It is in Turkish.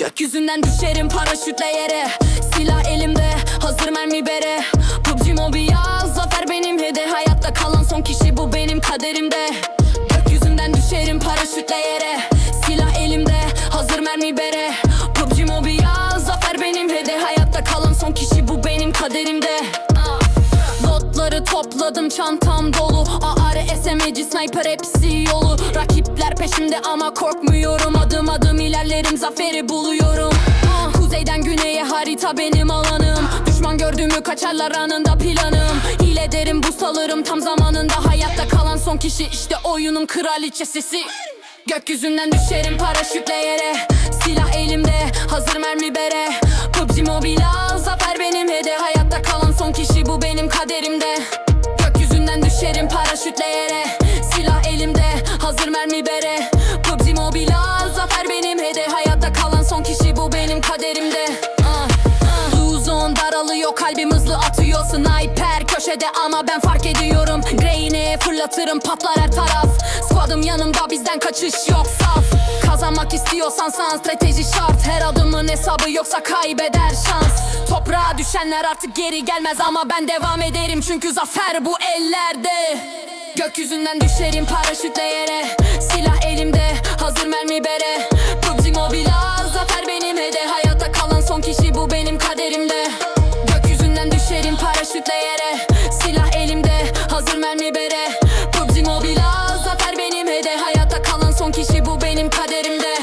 Gökyüzünden düşerim paraşütle yere. Silah elimde hazır mermi bere. PUBG Mobile zafer benim hede Hayatta kalan son kişi bu benim kaderimde. Gökyüzünden düşerim paraşütle yere. Silah elimde hazır mermi bere. PUBG Mobile zafer benim hede Hayatta kalan son kişi bu benim kaderimde. Notları topladım çantam dolu. AR, SMG, sniper hepsi yolu. Rakipler peşimde ama korkmuyorum Adım ilerlerim zaferi buluyorum. Ah, Kuzeyden güneye harita benim alanım. Düşman gördüğümü kaçarlar anında planım. Hile derim bu salırım tam zamanında. Hayatta kalan son kişi işte oyunun kraliçesi Gökyüzünden düşerim paraşütle yere Silah elimde hazır mermi bere daralıyor kalbim hızlı atıyor. Sniper köşede ama ben fark ediyorum. Grey'ine fırlatırım patlar her taraf. Squad'ım yanımda bizden kaçış yok saf. Kazanmak istiyorsan san strateji şart. Her adımın hesabı yoksa kaybeder şans. Toprağa düşenler artık geri gelmez ama ben devam ederim. Çünkü zafer bu ellerde. Gökyüzünden düşerim paraşütle yere kişi bu benim kaderimde.